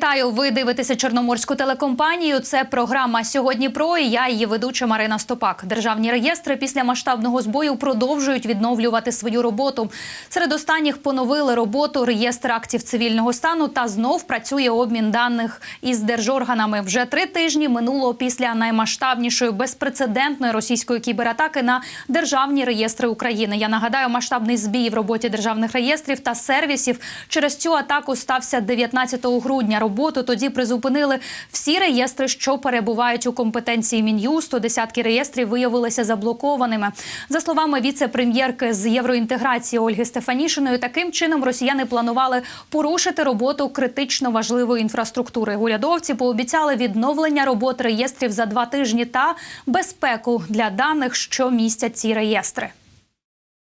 Вітаю! Ви дивитеся Чорноморську телекомпанію. Це програма сьогодні. Про і я її ведуча Марина Стопак. Державні реєстри після масштабного збою продовжують відновлювати свою роботу. Серед останніх поновили роботу реєстр актів цивільного стану та знов працює обмін даних із держорганами. Вже три тижні минуло після наймасштабнішої безпрецедентної російської кібератаки на державні реєстри України. Я нагадаю, масштабний збій в роботі державних реєстрів та сервісів через цю атаку стався 19 грудня. Роботу тоді призупинили всі реєстри, що перебувають у компетенції мін'юсту. Десятки реєстрів виявилися заблокованими. За словами віце-прем'єрки з євроінтеграції Ольги Стефанішиної, таким чином росіяни планували порушити роботу критично важливої інфраструктури. Урядовці пообіцяли відновлення робот реєстрів за два тижні та безпеку для даних, що містять ці реєстри.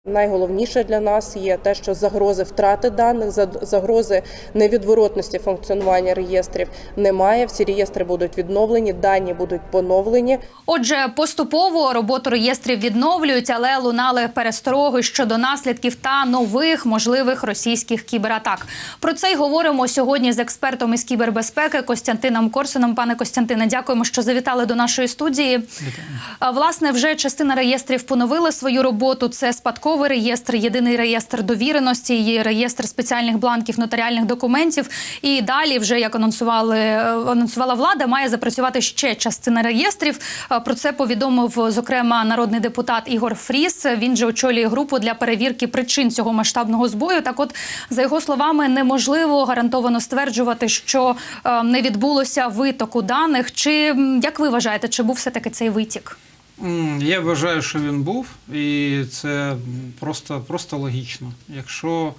Найголовніше для нас є те, що загрози втрати даних, за- загрози невідворотності функціонування реєстрів немає. Всі реєстри будуть відновлені, дані будуть поновлені. Отже, поступово роботу реєстрів відновлюють, але лунали перестороги щодо наслідків та нових можливих російських кібератак. Про це й говоримо сьогодні з експертом із кібербезпеки Костянтином Корсуном. Пане Костянтине, дякуємо, що завітали до нашої студії. Власне, вже частина реєстрів поновили свою роботу. Це спадковий реєстр, єдиний реєстр довіреності, і реєстр спеціальних бланків нотаріальних документів. І далі, вже як анонсували е, анонсувала влада, має запрацювати ще частина реєстрів. Е, Про це повідомив зокрема народний депутат Ігор Фріс. Він же очолює групу для перевірки причин цього масштабного збою. Так, от за його словами, неможливо гарантовано стверджувати, що е, не відбулося витоку даних. Чи як ви вважаєте, чи був все таки цей витік? Я вважаю, що він був, і це просто, просто логічно. Якщо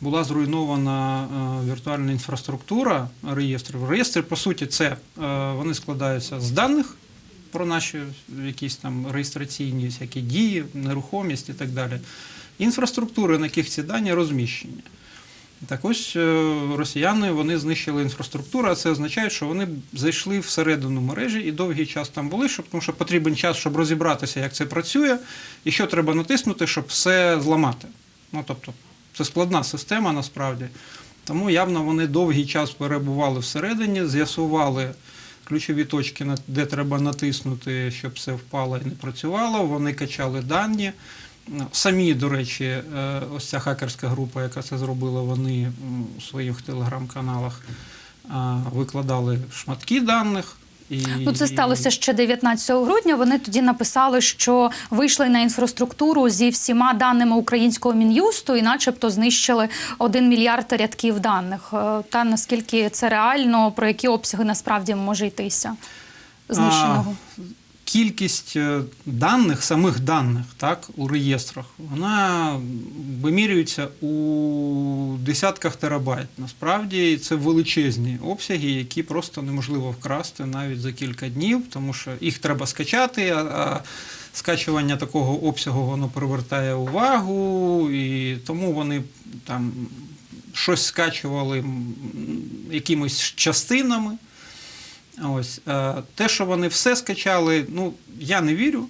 була зруйнована е, віртуальна інфраструктура реєстрів, реєстри, по суті, це е, вони складаються з даних про наші якісь там реєстраційні всякі дії, нерухомість і так далі. Інфраструктури, на яких ці дані розміщені. Так ось е, росіяни вони знищили інфраструктуру, а це означає, що вони зайшли всередину мережі і довгий час там були, щоб, тому що потрібен час, щоб розібратися, як це працює, і що треба натиснути, щоб все зламати. Ну, тобто, це складна система насправді. Тому явно вони довгий час перебували всередині, з'ясували ключові точки, де треба натиснути, щоб все впало і не працювало. Вони качали дані. Самі, до речі, е, ось ця хакерська група, яка це зробила, вони у своїх телеграм-каналах викладали шматки даних. І, Ну, це сталося ще 19 грудня. Вони тоді написали, що вийшли на інфраструктуру зі всіма даними українського мін'юсту і, начебто, знищили 1 мільярд рядків даних. Е, Та наскільки це реально, про які обсяги насправді може йтися знищеного? Кількість е, даних, самих даних, так, у реєстрах, вона вимірюється у десятках терабайт. Насправді це величезні обсяги, які просто неможливо вкрасти навіть за кілька днів, тому що їх треба скачати, а, скачування такого обсягу воно привертає увагу, і тому вони там щось скачували якимись частинами. Ось е, те, що вони все скачали, ну я не вірю,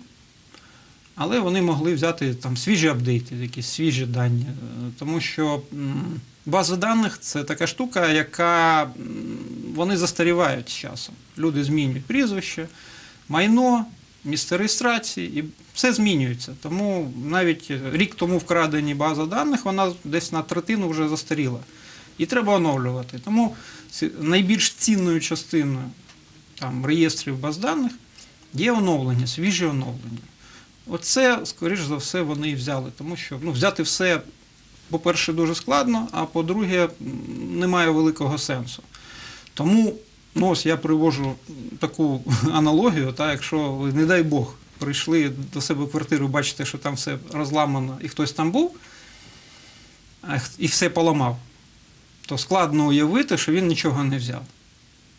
але вони могли взяти там свіжі апдейти, якісь свіжі дані. Е, Тому що база даних це така штука, яка вони застарівають з часом. Люди змінюють прізвище, майно, місце реєстрації, і все змінюється. Тому навіть рік тому вкрадені база даних, вона десь на третину вже застаріла. І треба оновлювати. Тому найбільш цінною частиною там, реєстрів баз даних є оновлення, свіжі оновлення. Оце, скоріш за все, вони і взяли, тому що ну, взяти все, по-перше, дуже складно, а по-друге, немає великого сенсу. Тому ну, ось я привожу таку аналогію, та, якщо ви, не дай Бог, прийшли до себе в квартиру, бачите, що там все розламано і хтось там був, і все поламав, то складно уявити, що він нічого не взяв.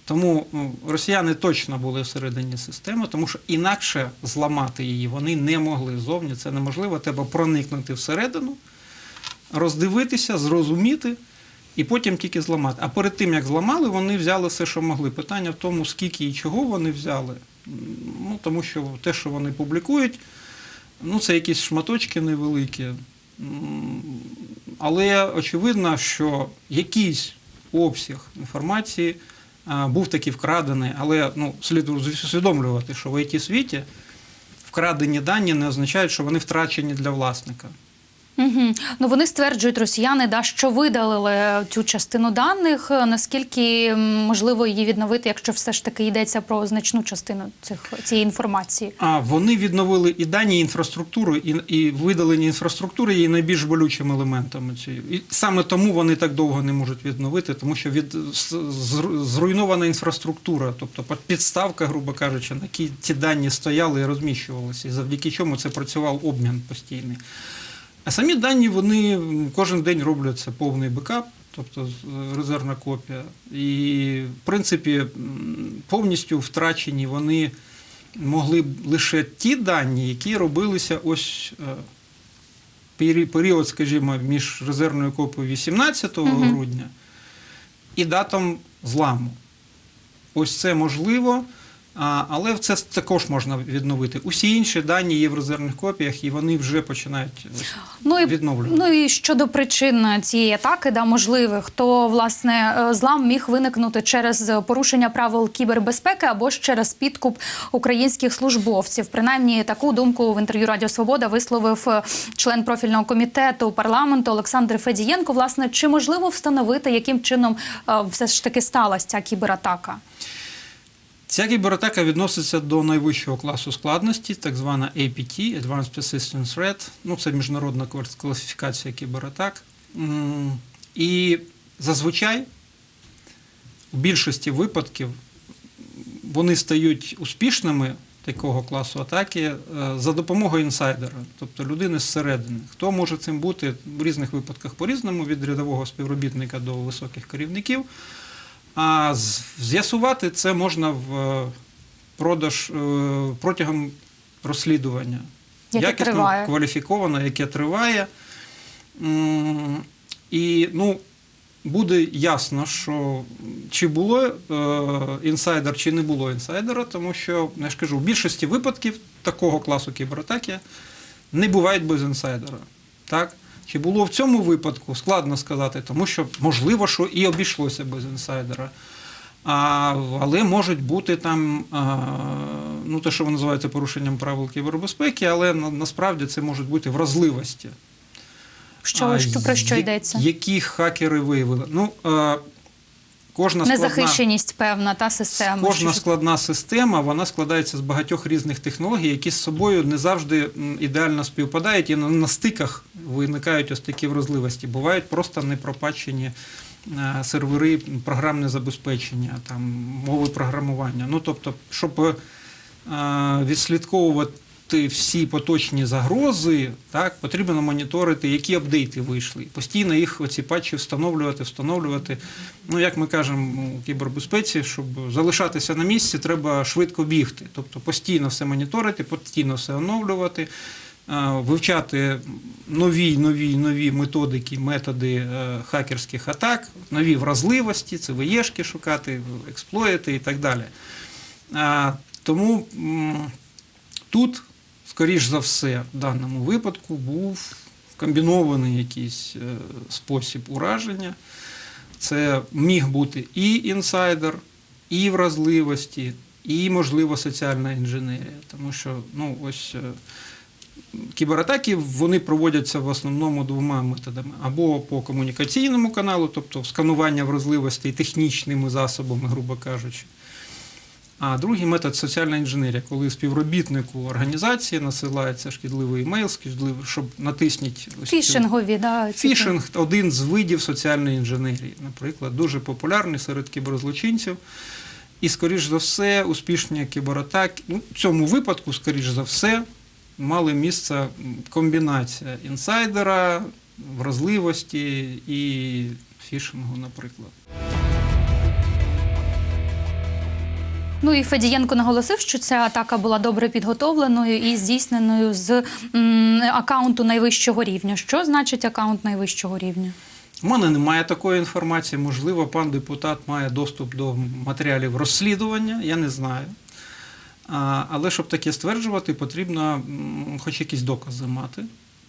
Тому ну, росіяни точно були всередині системи, тому що інакше зламати її вони не могли зовні. Це неможливо. Треба проникнути всередину, роздивитися, зрозуміти і потім тільки зламати. А перед тим як зламали, вони взяли все, що могли. Питання в тому, скільки і чого вони взяли. Ну, тому що те, що вони публікують, ну, це якісь шматочки невеликі. Але очевидно, що якийсь обсяг інформації був таки вкрадений, але ну, слід усвідомлювати, що в it світі вкрадені дані не означають, що вони втрачені для власника. Угу. Ну вони стверджують росіяни, да, що видалили цю частину даних. Наскільки можливо її відновити, якщо все ж таки йдеться про значну частину цих цієї інформації? А вони відновили і дані і інфраструктуру, і, і видалення інфраструктури є найбільш болючими елементами цієї. І саме тому вони так довго не можуть відновити, тому що від зруйнована інфраструктура, тобто під- підставка, грубо кажучи, на якій ці дані стояли і розміщувалися, і завдяки чому це працював обмін постійний. А самі дані вони кожен день роблять це повний бекап, тобто резервна копія. І, в принципі, повністю втрачені вони могли б лише ті дані, які робилися ось е, період, скажімо, між резервною копією 18 Мгм. грудня і датом зламу. Ось це можливо, але це також можна відновити. Усі інші дані є в резервних копіях, і вони вже починають ось, Ну і відновлювати. ну і щодо причин цієї атаки, да можливих, то власне е, злам міг виникнути через порушення правил кібербезпеки або ж через підкуп українських службовців. Принаймні таку думку в інтерв'ю Радіо Свобода висловив е, член профільного комітету парламенту Олександр Федієнко. Власне, чи можливо встановити, яким чином е, все ж таки сталася ця кібератака? Ця кібератака відноситься до найвищого класу складності, так звана APT, Advanced Persistent Threat. Ну, це міжнародна класифікація кібератак. І зазвичай у більшості випадків вони стають успішними такого класу атаки е, за допомогою інсайдера, тобто людини зсередини. Хто може цим бути в різних випадках по-різному, від рядового співробітника до високих керівників. А з'ясувати це можна в е, продаж е, протягом розслідування. Яке Якісно, триває. кваліфіковано, яке триває. І ну, буде ясно, що чи було е, інсайдер, чи не було інсайдера, тому що, я ж кажу, в більшості випадків такого класу кібератаки не бувають без інсайдера. Так? Чи було в цьому випадку, складно сказати, тому що можливо, що і обійшлося без інсайдера. А, але можуть бути там, а, ну те, що називається порушенням правил кібербезпеки, але на, насправді це можуть бути вразливості. Що, А, що про що йдеться? Які хакери виявили? Ну, е, кожна складна, Незахищеність певна та система. кожна складна система вона складається з багатьох різних технологій, які з собою не завжди ідеально співпадають, і на, на стиках виникають ось такі вразливості. Бувають просто непропачені е, сервери, програмне забезпечення, там, мови програмування. Ну, тобто, щоб е, відслідковувати всі поточні загрози, так, потрібно моніторити, які апдейти вийшли. Постійно їх оці патчі встановлювати, встановлювати. Ну, як ми кажемо у кібербезпеці, щоб залишатися на місці, треба швидко бігти. Тобто постійно все моніторити, постійно все оновлювати. Вивчати нові, нові, нові методики, методи е, хакерських атак, нові вразливості, це виєшки шукати, експлоїти і так далі. Тому тут, скоріш за все, в даному випадку був комбінований якийсь е, спосіб ураження. Це міг бути і інсайдер, і вразливості, і, можливо, соціальна інженерія. Тому що ну, ось, е, кібератаки вони проводяться в основному двома методами: або по комунікаційному каналу, тобто сканування вразливостей технічними засобами, грубо кажучи. А другий метод соціальна інженерія, коли співробітнику організації насилається шкідливий емейл, шкідливий, щоб натисніть Фішингові, да, Фішинг один з видів соціальної інженерії, наприклад, дуже популярний серед кіберзлочинців. І, скоріш за все, успішні кібератаки, ну, в цьому випадку, скоріш за все, мали місце комбінація інсайдера, вразливості і фішингу, наприклад. Ну і Федієнко наголосив, що ця атака була добре підготовленою і здійсненою з м, акаунту найвищого рівня. Що значить акаунт найвищого рівня? У мене немає такої інформації. Можливо, пан депутат має доступ до матеріалів розслідування, я не знаю. А, Але щоб таке стверджувати, потрібно хоч якісь докази мати.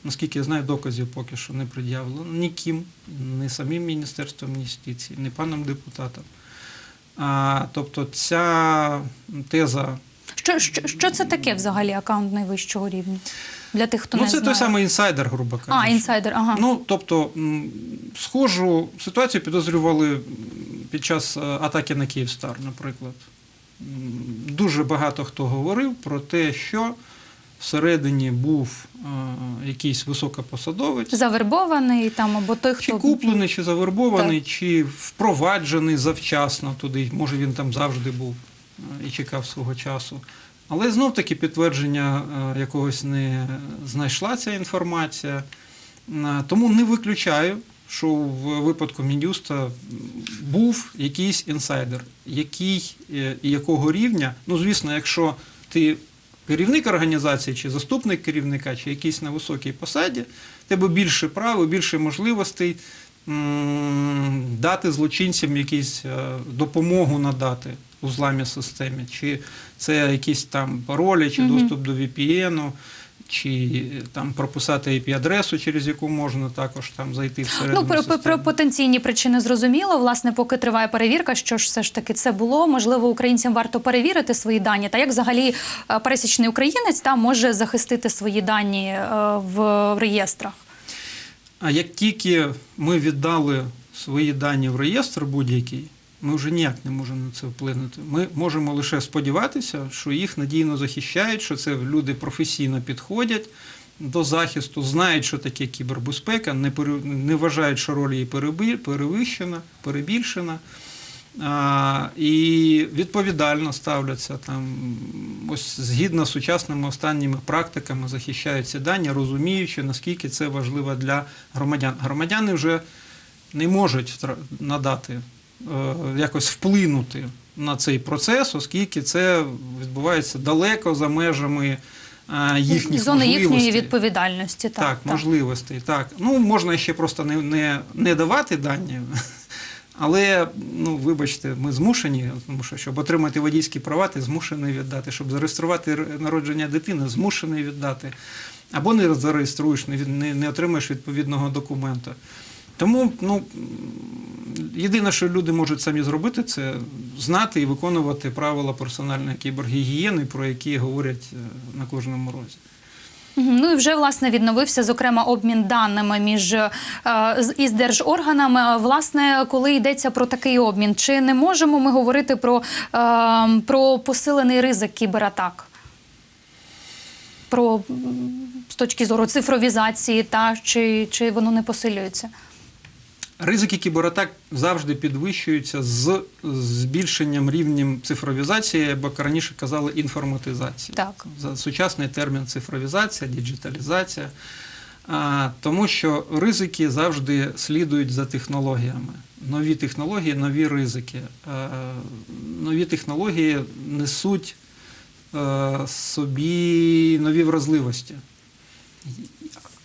Наскільки я знаю, доказів поки що не пред'явлено ніким, ні самим Міністерством юстиції, ні паном депутатом. Тобто ця теза Що, що, що це таке взагалі аккаунт найвищого рівня? Для тих, хто ну, не це знає. той самий інсайдер, грубо кажучи. А, інсайдер, ага. Ну, тобто, схожу ситуацію підозрювали під час е, атаки на Київстар, наприклад. Дуже багато хто говорив про те, що всередині був е, якийсь високопосадовець, Завербований там або той, хто чи куплений, чи завербований, чи впроваджений завчасно туди. Може, він там завжди був е, і чекав свого часу. Але знов таки підтвердження е, якогось не знайшла ця інформація. Е, Тому не виключаю, що в випадку Мін'юста був якийсь інсайдер, який і якого рівня. Ну, звісно, якщо ти керівник організації, чи заступник керівника, чи якийсь на високій посаді, тебе більше прав, більше можливостей дати злочинцям якісь е, допомогу надати у зламі системі, чи це якісь там паролі, чи доступ до VPN, чи е, там прописати IP-адресу, через яку можна також там зайти всередину Ну, про, про, потенційні причини зрозуміло. Власне, поки триває перевірка, що ж все ж таки це було. Можливо, українцям варто перевірити свої дані. Та як взагалі е, пересічний українець та може захистити свої дані е, в реєстрах? А як тільки ми віддали свої дані в реєстр будь-який, ми вже ніяк не можемо на це вплинути. Ми можемо лише сподіватися, що їх надійно захищають, що це люди професійно підходять до захисту, знають, що таке кібербезпека, не, не вважають, що роль її перевищена, перебільшена. А, і відповідально ставляться там, ось згідно з сучасними останніми практиками, захищають ці дані, розуміючи, наскільки це важливо для громадян. Громадяни вже не можуть надати, якось вплинути на цей процес, оскільки це відбувається далеко за межами е, їхніх Зони їхньої відповідальності. Так, Так, можливостей. Так. Ну, можна ще просто не, не, не давати дані. Але, ну, вибачте, ми змушені, тому що щоб отримати водійські права, ти змушений віддати. Щоб зареєструвати народження дитини, змушений віддати. Або не зареєструєш, не, не, не отримаєш відповідного документа. Тому, ну, єдине, що люди можуть самі зробити, це знати і виконувати правила персональної кібергігієни, про які говорять е, на кожному розі. Ну і вже власне відновився зокрема обмін даними між е, із держорганами. Власне, коли йдеться про такий обмін, чи не можемо ми говорити про, е, про посилений ризик кібератак? Про з точки зору цифровізації, та чи, чи воно не посилюється? Ризики кібератак завжди підвищуються з збільшенням рівнем цифровізації, або як раніше казали, інформатизації. Так. За сучасний термін цифровізація, діджиталізація. Тому що ризики завжди слідують за технологіями. Нові технології, нові ризики. Нові технології несуть е, собі нові вразливості.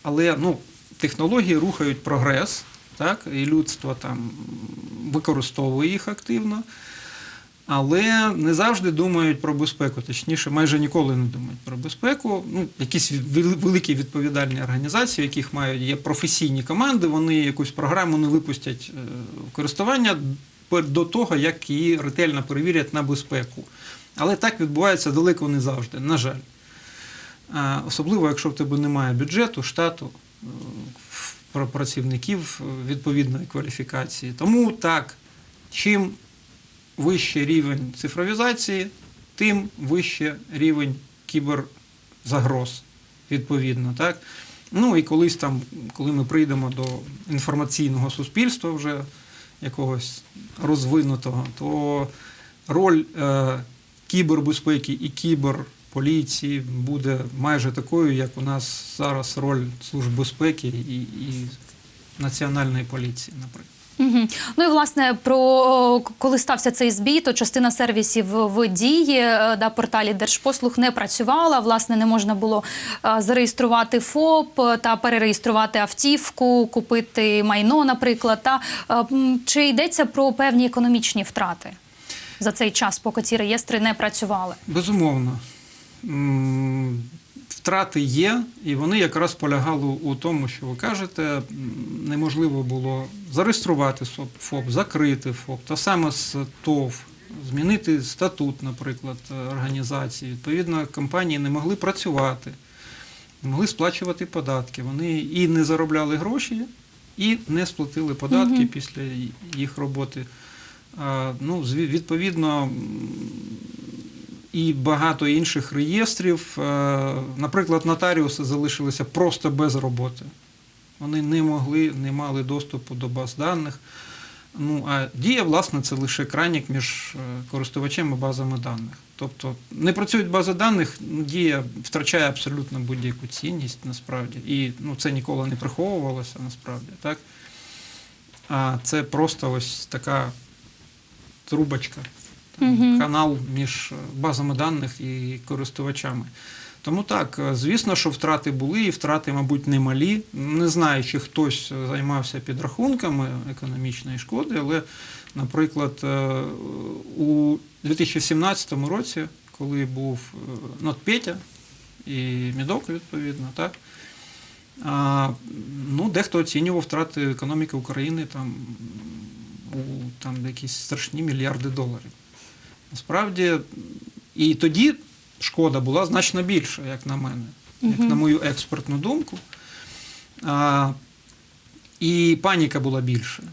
Але ну, технології рухають прогрес, так, і людство там використовує їх активно, але не завжди думають про безпеку. Точніше, майже ніколи не думають про безпеку. Ну, якісь великі відповідальні організації, яких мають є професійні команди, вони якусь програму не випустять е, в користування до того, як її ретельно перевірять на безпеку. Але так відбувається далеко не завжди, на жаль. Особливо, якщо в тебе немає бюджету, штату, е, про- працівників е, відповідної кваліфікації. Тому так, чим вищий рівень цифровізації, тим вище рівень кіберзагроз, відповідно. Так? Ну і колись там, коли ми прийдемо до інформаційного суспільства вже якогось розвинутого, то роль е, кібербезпеки і кіберполіції буде майже такою, як у нас зараз роль Служб безпеки і, і Національної поліції, наприклад. Угу. Ну і власне про коли стався цей збій, то частина сервісів в дії е, да, порталі Держпослуг не працювала. Власне, не можна було е, зареєструвати ФОП е, та перереєструвати автівку, купити майно, наприклад. Та чи йдеться про певні економічні втрати за цей час, поки ці реєстри не працювали? Безумовно. Втрати є, і вони якраз полягали у тому, що ви кажете, неможливо було зареєструвати ФОП, закрити ФОП, та саме з ТОВ, змінити статут, наприклад, організації. Відповідно, компанії не могли працювати, не могли сплачувати податки. Вони і не заробляли гроші, і не сплатили податки Мгм. після їх роботи. Ну, відповідно, і багато інших реєстрів. Е, Наприклад, нотаріуси залишилися просто без роботи. Вони не могли, не мали доступу до баз даних. Ну, а дія, власне, це лише крайнік між е, користувачем і базами даних. Тобто не працюють бази даних, дія втрачає абсолютно будь-яку цінність насправді. І ну, це ніколи не приховувалося насправді. Так? А це просто ось така трубочка, Мгм. канал між е, базами даних і користувачами. Тому так, е, звісно, що втрати були, і втрати, мабуть, немалі. Не знаю, чи хтось е, займався підрахунками економічної шкоди, але, наприклад, у 2017 році, коли був НотПетя і Мідок, відповідно, так, ну, дехто оцінював втрати економіки України там, у там, якісь страшні мільярди доларів. Насправді, і тоді шкода була значно більша, як на мене, як на мою експертну думку. А, і паніка була більша.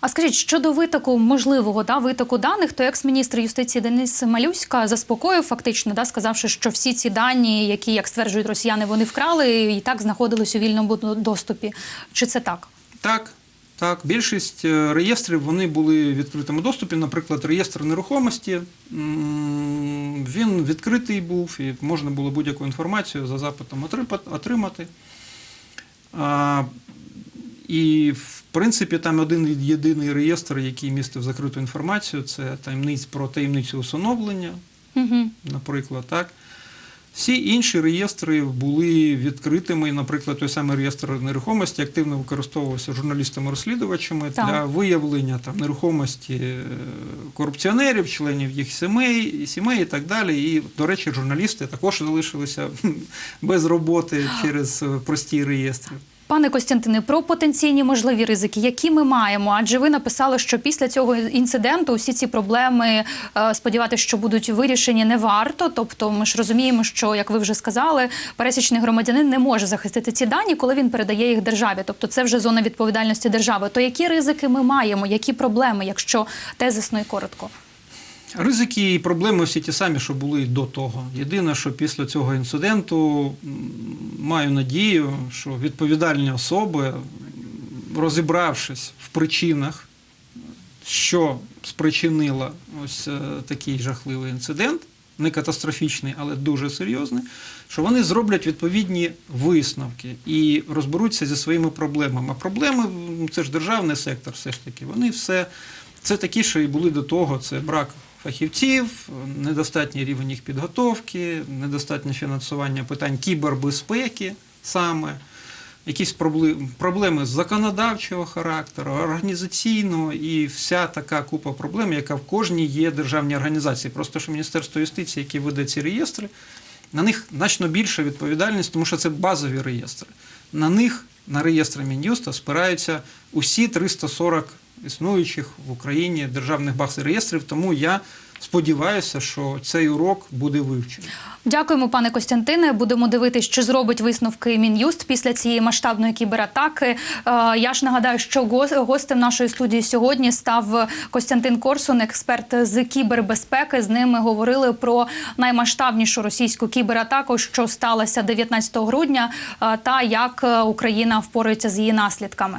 А скажіть, щодо витоку можливого да, витоку даних, то екс-міністр юстиції Денис Малюська заспокоїв фактично, да, сказавши, що всі ці дані, які, як стверджують росіяни, вони вкрали, і так знаходились у вільному доступі. Чи це так? Так, так. Більшість е, реєстрів вони були в відкритому доступі. Наприклад, реєстр нерухомості. Він відкритий був, і можна було будь-яку інформацію за запитом отримати. І, в принципі, там один єдиний реєстр, який містив закриту інформацію, це таємниць про таємницю усиновлення, Угу. наприклад, так. Всі інші реєстри були відкритими. Наприклад, той самий реєстр нерухомості активно використовувався журналістами-розслідувачами для виявлення там нерухомості е, корупціонерів, членів їх сімей, сімей і так далі. І, до речі, журналісти також залишилися без роботи через прості реєстри. Пане Костянтине, про потенційні можливі ризики, які ми маємо? Адже ви написали, що після цього інциденту всі ці проблеми е, сподіватися, що будуть вирішені, не варто. Тобто, ми ж розуміємо, що як ви вже сказали, пересічний громадянин не може захистити ці дані, коли він передає їх державі. Тобто, це вже зона відповідальності держави. То які ризики ми маємо? Які проблеми, якщо тезисно і коротко? Ризики і проблеми всі ті самі, що були до того. Єдине, що після цього інциденту маю надію, що відповідальні особи, розібравшись в причинах, що спричинило ось е, такий жахливий інцидент, не катастрофічний, але дуже серйозний, що вони зроблять відповідні висновки і розберуться зі своїми проблемами. А проблеми це ж державний сектор, все ж таки. Вони все це такі, що і були до того: це брак фахівців, недостатній рівень їх підготовки, недостатнє фінансування питань кібербезпеки саме. Якісь проблеми, законодавчого характеру, організаційного і вся така купа проблем, яка в кожній є державній організації. Просто що Міністерство юстиції, яке веде ці реєстри, на них значно більша відповідальність, тому що це базові реєстри. На них, на реєстри Мін'юста, спираються усі 340 існуючих в Україні державних баз реєстрів. Тому я сподіваюся, що цей урок буде вивчений. Дякуємо, пане Костянтине. Будемо дивитися, чи зробить висновки мін'юст після цієї масштабної кібератаки. Е, Я ж нагадаю, що гос- гостем нашої студії сьогодні став Костянтин Корсун, експерт з кібербезпеки. З ним ми говорили про наймасштабнішу російську кібератаку, що сталося 19 грудня, е, та як е, Україна впорається з її наслідками.